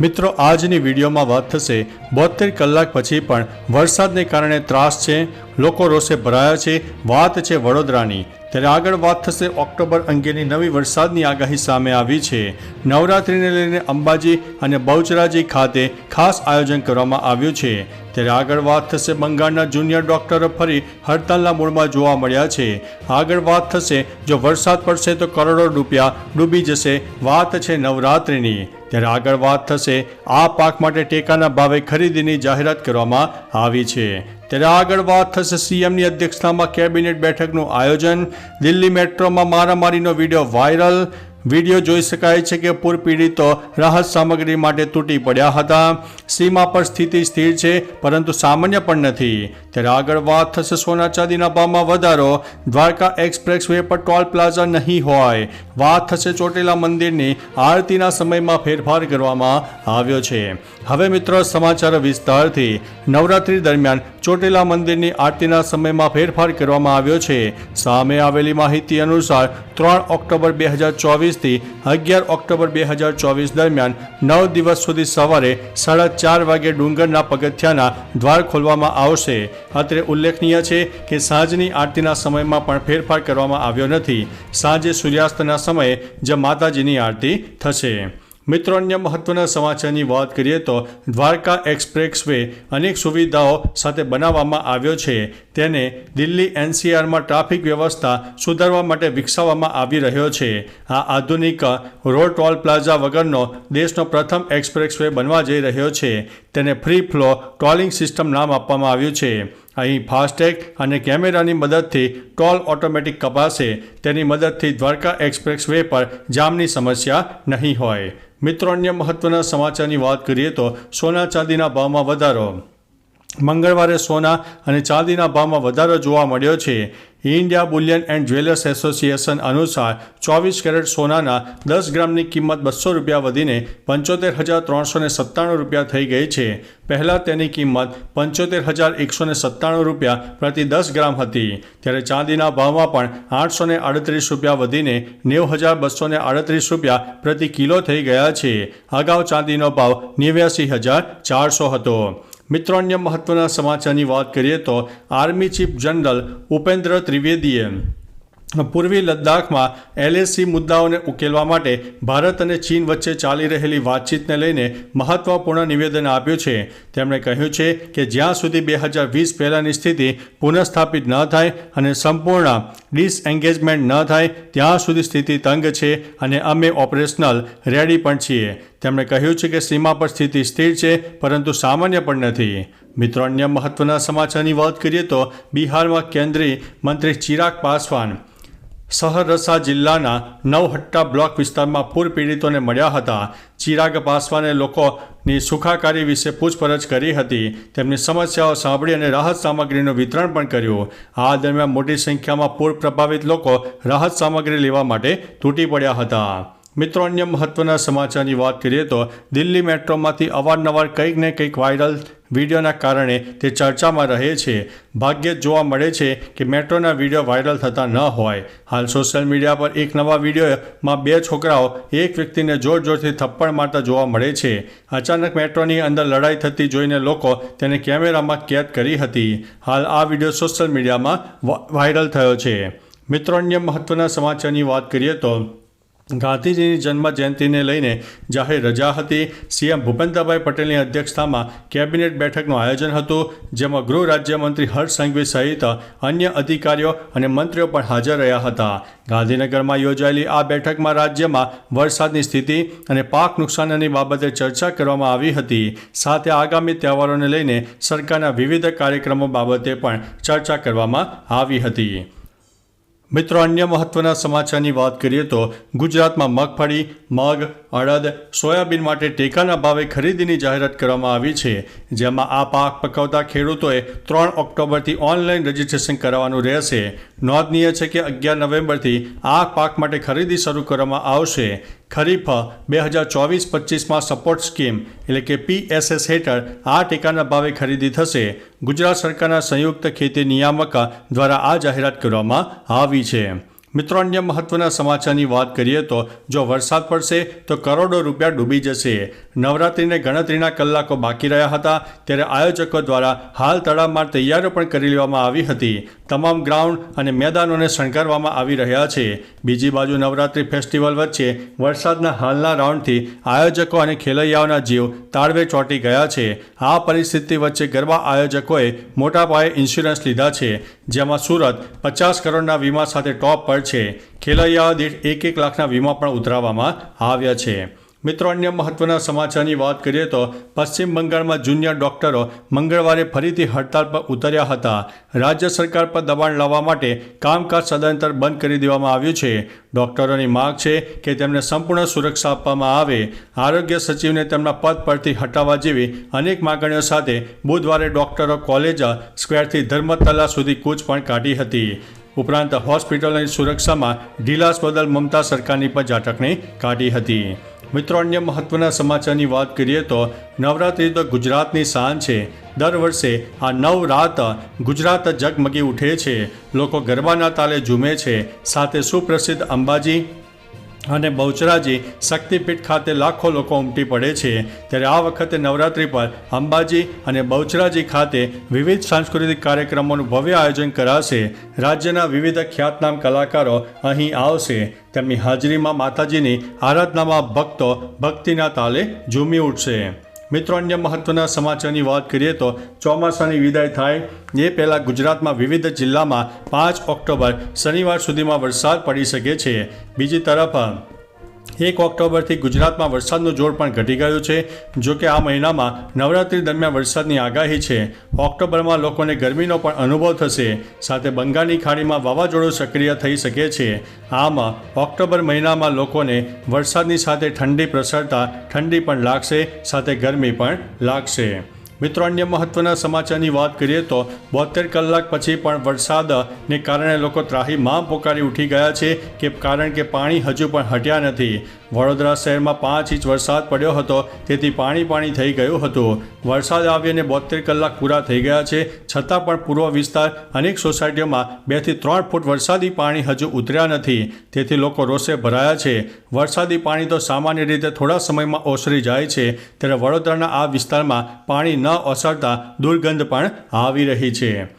મિત્રો, આજની વિડીયોમાં વાત થશે બોતેર કલાક પછી પણ વરસાદને કારણે ત્રાસ છે, લોકો રોષે ભરાયા છે, વાત છે વડોદરાની. ત્યારે આગળ વાત થશે ઓક્ટોબર અંગેની નવી વરસાદની આગાહી સામે આવી છે. નવરાત્રિને લઈને અંબાજી અને બહુચરાજી ખાતે ખાસ આયોજન કરવામાં આવ્યું છે. ત્યારે આગળ વાત થશે બંગાળના જુનિયર ડોક્ટરો ફરી હડતાલના મૂળમાં જોવા મળ્યા છે. આગળ વાત થશે, જો વરસાદ પડશે તો કરોડો રૂપિયા ડૂબી જશે, વાત છે નવરાત્રિની. ત્યારે આગળ વાત થશે, આ પાક માટે ટેકાના ભાવે ખરીદીની જાહેરાત કરવામાં આવી છે. ત્યારે આગળ વાત થશે સીએમની અધ્યક્ષતામાં કેબિનેટ બેઠકનું આયોજન. દિલ્હી મેટ્રોમાં મારામારીનો વીડિયો વાયરલ. વીડિયો જોઈ શકાય છે કે પૂર પીડિતો રાહત સામગ્રી માટે તૂટી પડ્યા હતા. સીમા પર સ્થિતિ સ્થિર છે, પરંતુ સામાન્ય પણ નથી. ત્યારે આગળ વાત થશે સોના ચાંદીના ભાવમાં વધારો. દ્વારકા એક્સપ્રેસ વે પર ટોલ પ્લાઝા નહીં હોય. વાત થશે ચોટીલા મંદિરની આરતીના સમયમાં ફેરફાર કરવામાં આવ્યો છે. હવે મિત્રો સમાચાર વિસ્તારથી નવરાત્રી દરમિયાન ચોટીલા મંદિરની આરતીના સમયમાં ફેરફાર કરવામાં આવ્યો છે. સામે આવેલી માહિતી અનુસાર ત્રણ ઓક્ટોબર બે હજાર ચોવીસથી અગિયાર ઓક્ટોબર બે હજાર ચોવીસ દરમિયાન નવ દિવસ સુધી સવારે સાડા ચાર વાગે ડુંગરના પગથિયાના દ્વાર ખોલવામાં આવશે. અત્રે ઉલ્લેખનીય છે કે સાંજની આરતીના સમયમાં પણ ફેરફાર કરવામાં આવ્યો નથી. સાંજે સૂર્યાસ્તના સમયે જ માતાજીની આરતી થશે. મિત્રો, અન્ય મહત્વના સમાચારની વાત કરીએ તો દ્વારકા એક્સપ્રેસ વે અનેક સુવિધાઓ સાથે બનાવવામાં આવ્યો છે. તેને દિલ્હી એનસીઆરમાં ટ્રાફિક વ્યવસ્થા સુધારવા માટે વિકસાવવામાં આવી રહ્યો છે. આ આધુનિક રોડ ટોલ પ્લાઝા વગરનો દેશનો પ્રથમ એક્સપ્રેસ વે બનવા જઈ રહ્યો છે. તેને ફ્રી ફ્લો ટોલિંગ સિસ્ટમ નામ આપવામાં આવ્યું છે. અહીં ફાસ્ટેગ અને કેમેરાની મદદથી ટોલ ઓટોમેટિક કપાશે. તેની મદદથી દ્વારકા એક્સપ્રેસ વે પર જામની સમસ્યા નહીં હોય. મિત્રો, અન્ય મહત્વના સમાચારની વાત કરીએ તો સોના ચાંદીના ભાવમાં વધારો. મંગળવારે સોના અને ચાંદીના ભાવમાં વધારો જોવા મળ્યો છે. India bullion and jewellers association અનુસાર ચોવીસ કેરેટ સોનાના દસ ગ્રામની કિંમત બસો રૂપિયા વધીને પંચોતેર હજાર ત્રણસો ને સત્તાણું રૂપિયા થઈ ગઈ છે. પહેલાં તેની કિંમત પંચોતેર હજાર એકસો ને સત્તાણું રૂપિયા પ્રતિ દસ ગ્રામ હતી. ત્યારે ચાંદીના ભાવમાં પણ આઠસો ને આડત્રીસ રૂપિયા વધીને નેવું હજાર બસો ને આડત્રીસ રૂપિયા પ્રતિ કિલો થઈ ગયા છે. અગાઉ ચાંદીનો ભાવ નેવ્યાસી હજાર ચારસો હતો. મિત્રો અન્ય મહત્વના સમાચારની વાત કરીએ તો આર્મી ચીફ જનરલ ઉપેન્દ્ર ત્રિવેદીએ પૂર્વી લદ્દાખમાં એલએસી મુદ્દાઓને ઉકેલવા માટે ભારત અને ચીન વચ્ચે ચાલી રહેલી વાતચીતને લઈને મહત્વપૂર્ણ નિવેદન આપ્યું છે. તેમણે કહ્યું છે કે જ્યાં સુધી બે હજાર વીસ પહેલાંની સ્થિતિ પુનઃસ્થાપિત ન થાય અને સંપૂર્ણ ડિસએન્ગેજમેન્ટ ન થાય, ત્યાં સુધી સ્થિતિ તંગ છે અને અમે ઓપરેશનલ રેડી પણ છીએ. તેમણે કહ્યું છે કે સીમા પર સ્થિતિ સ્થિર છે, પરંતુ સામાન્ય પણ નથી. મિત્રો, અન્ય મહત્વના સમાચારની વાત કરીએ તો બિહારમાં કેન્દ્રીય મંત્રી ચિરાગ પાસવાન સહરસા જિલ્લાના નવહટ્ટા બ્લોક વિસ્તારમાં પૂર પીડિતોને મળ્યા હતા. ચિરાગ પાસવાને લોકોની સુખાકારી વિશે પૂછપરછ કરી હતી. તેમની સમસ્યાઓ સાંભળી અને રાહત સામગ્રીનું વિતરણ પણ કર્યું. આ દરમિયાન મોટી સંખ્યામાં પૂર પ્રભાવિત લોકો રાહત સામગ્રી લેવા માટે તૂટી પડ્યા હતા. મિત્રો, અન્ય મહત્વના સમાચારની વાત કરીએ તો દિલ્હી મેટ્રોમાંથી અવારનવાર કંઈક ને કંઈક વાયરલ વિડીયોના કારણે તે ચર્ચામાં રહે છે. ભાગ્યે જ જોવા મળે છે કે મેટ્રોના વીડિયો વાયરલ થતા ન હોય. હાલ સોશિયલ મીડિયા પર એક નવા વિડીયોમાં બે છોકરાઓ એક વ્યક્તિને જોર જોરથી થપ્પડ મારતા જોવા મળે છે. અચાનક મેટ્રોની અંદર લડાઈ થતી જોઈને લોકો તેને કેમેરામાં કેદ કરી હતી. હાલ આ વીડિયો સોશિયલ મીડિયામાં વાયરલ થયો છે. મિત્રો, અન્ય મહત્વના સમાચારની વાત કરીએ તો ગાંધીજીની જન્મ જયંતિને લઈને જાહેર રજા હતી. સીએમ ભૂપેન્દ્રભાઈ પટેલની અધ્યક્ષતામાં કેબિનેટ બેઠકનું આયોજન હતું, જેમાં ગૃહ રાજ્યમંત્રી હર્ષ સંઘવી સહિત અન્ય અધિકારીઓ અને મંત્રીઓ પણ હાજર રહ્યા હતા. ગાંધીનગરમાં યોજાયેલી આ બેઠકમાં રાજ્યમાં વરસાદની સ્થિતિ અને પાક નુકસાનની બાબતે ચર્ચા કરવામાં આવી હતી. સાથે આગામી તહેવારોને લઈને સરકારના વિવિધ કાર્યક્રમો બાબતે પણ ચર્ચા કરવામાં આવી હતી. મિત્રો, અન્ય મહત્વના સમાચારની વાત કરીએ તો ગુજરાતમાં મગફળી, મગ, અડદ, સોયાબીન માટે ટેકાના ભાવે ખરીદીની જાહેરાત કરવામાં આવી છે, જેમાં આ પાક પકવતા ખેડૂતોએ ત્રણ ઓક્ટોબરથી ઓનલાઈન રજીસ્ટ્રેશન કરાવવાનું રહેશે. નોંધનીય છે કે અગિયાર નવેમ્બરથી આ પાક માટે ખરીદી શરૂ કરવામાં આવશે. ખરીફ બે હજાર ચોવીસ પચીસમાં સપોર્ટ સ્કીમ એટલે કે પીએસએસ હેઠળ આ ટેકાના ભાવે ખરીદી થશે. ગુજરાત સરકારના સંયુક્ત ખેતી નિયામક દ્વારા આ જાહેરાત કરવામાં આવી છે. મિત્રો, અન્ય મહત્વના સમાચારની વાત કરીએ તો જો વરસાદ પડશે તો કરોડો રૂપિયા ડૂબી જશે. નવરાત્રિને ગણતરીના કલાકો બાકી રહ્યા હતા ત્યારે આયોજકો દ્વારા હાલ તળાવમાં તૈયારીઓ પણ કરી લેવામાં આવી હતી. તમામ ગ્રાઉન્ડ અને મેદાનોને શણગારવામાં આવી રહ્યા છે. બીજી બાજુ નવરાત્રિ ફેસ્ટિવલ વચ્ચે વરસાદના હાલના રાઉન્ડથી આયોજકો અને ખેલૈયાઓના જીવ તાળવે ચોંટી ગયા છે. આ પરિસ્થિતિ વચ્ચે ગરબા આયોજકોએ મોટા પાયે ઇન્સ્યોરન્સ લીધા છે. જેમાં સુરત પચાસ કરોડના વીમા સાથે ટોપ પર છે. ખેલૈયા દીઠ એક એક લાખના વીમા પણ ઉતરાવવામાં આવ્યા છે. મિત્રો, અન્ય મહત્વના સમાચારની વાત કરીએ તો પશ્ચિમ બંગાળમાં જુનિયર ડોક્ટરો મંગળવારે ફરીથી હડતાલ પર ઉતર્યા હતા. રાજ્ય સરકાર પર દબાણ લાવવા માટે કામકાજ સદંતર બંધ કરી દેવામાં આવ્યું છે. ડોક્ટરોની માગ છે કે તેમને સંપૂર્ણ સુરક્ષા આપવામાં આવે. આરોગ્ય સચિવને તેમના પદ પરથી હટાવવા જેવી અનેક માગણીઓ સાથે બુધવારે ડોક્ટરો કોલેજ સ્ક્વેરથી ધર્મતલા સુધી કૂચ પણ કાઢી હતી. ઉપરાંત હોસ્પિટલની સુરક્ષામાં ઢીલાસ બદલ મમતા સરકારની પણ ઝાટકણી કાઢી હતી. મિત્રો, અન્ય મહત્વના સમાચારની વાત કરીએ તો નવરાત્રિ તો ગુજરાતની શાન છે. દર વર્ષે આ નવ રાત ગુજરાત જગમગી ઉઠે છે. લોકો ગરબાના તાલે ઝૂમે છે. સાથે સુપ્રસિદ્ધ અંબાજી અને બહુચરાજી શક્તિપીઠ ખાતે લાખો લોકો ઉમટી પડે છે. ત્યારે આ વખતે નવરાત્રિ પર અંબાજી અને બહુચરાજી ખાતે વિવિધ સાંસ્કૃતિક કાર્યક્રમોનું ભવ્ય આયોજન કરાશે. રાજ્યના વિવિધ ખ્યાતનામ કલાકારો અહીં આવશે. તેમની હાજરીમાં માતાજીની આરાધનામાં ભક્તો ભક્તિના તાલે ઝૂમી ઉઠશે. મિત્રો, અન્ય મહત્વના સમાચારની વાત કરીએ તો ચોમાસાની વિદાય થાય એ પહેલાં ગુજરાતમાં વિવિધ જિલ્લામાં પાંચ ઓક્ટોબર શનિવાર સુધીમાં વરસાદ પડી શકે છે. બીજી તરફ એક ઓક્ટોબરથી ગુજરાતમાં વરસાદનું જોર પણ ઘટી ગયું છે. જો કે આ મહિનામાં નવરાત્રી દરમિયાન વરસાદની આગાહી છે. ઓક્ટોબરમાં લોકોને ગરમીનો પણ અનુભવ થશે. સાથે બંગાળની ખાડીમાં વાવાઝોડું સક્રિય થઈ શકે છે. આમ, ઓક્ટોબર મહિનામાં લોકોને વરસાદની સાથે ઠંડી પ્રસરતા ઠંડી પણ લાગશે, સાથે ગરમી પણ લાગશે. મિત્રો, અન્ય મહત્વના સમાચારની વાત કરીએ તો બોતેર કલાક પછી પણ વરસાદને કારણે લોકો ત્રાહીમામ પોકારી ઉઠી ગયા છે કે કારણ કે પાણી હજુ પણ હટ્યા નથી. વડોદરા શહેરમાં પાંચ ઇંચ વરસાદ પડ્યો હતો. તેથી પાણી પાણી થઈ ગયું હતું. વરસાદ આવીને બોતેર કલાક પૂરા થઈ ગયા છે. છતાં પણ પૂર્વ વિસ્તાર અનેક સોસાયટીઓમાં બેથી ત્રણ ફૂટ વરસાદી પાણી હજુ ઉતર્યા નથી. તેથી લોકો રોષે ભરાયા છે. વરસાદી પાણી તો સામાન્ય રીતે થોડા સમયમાં ઓસરી જાય છે. ત્યારે વડોદરાના આ વિસ્તારમાં પાણી ન ઓસરતા દુર્ગંધ પણ આવી રહી છે.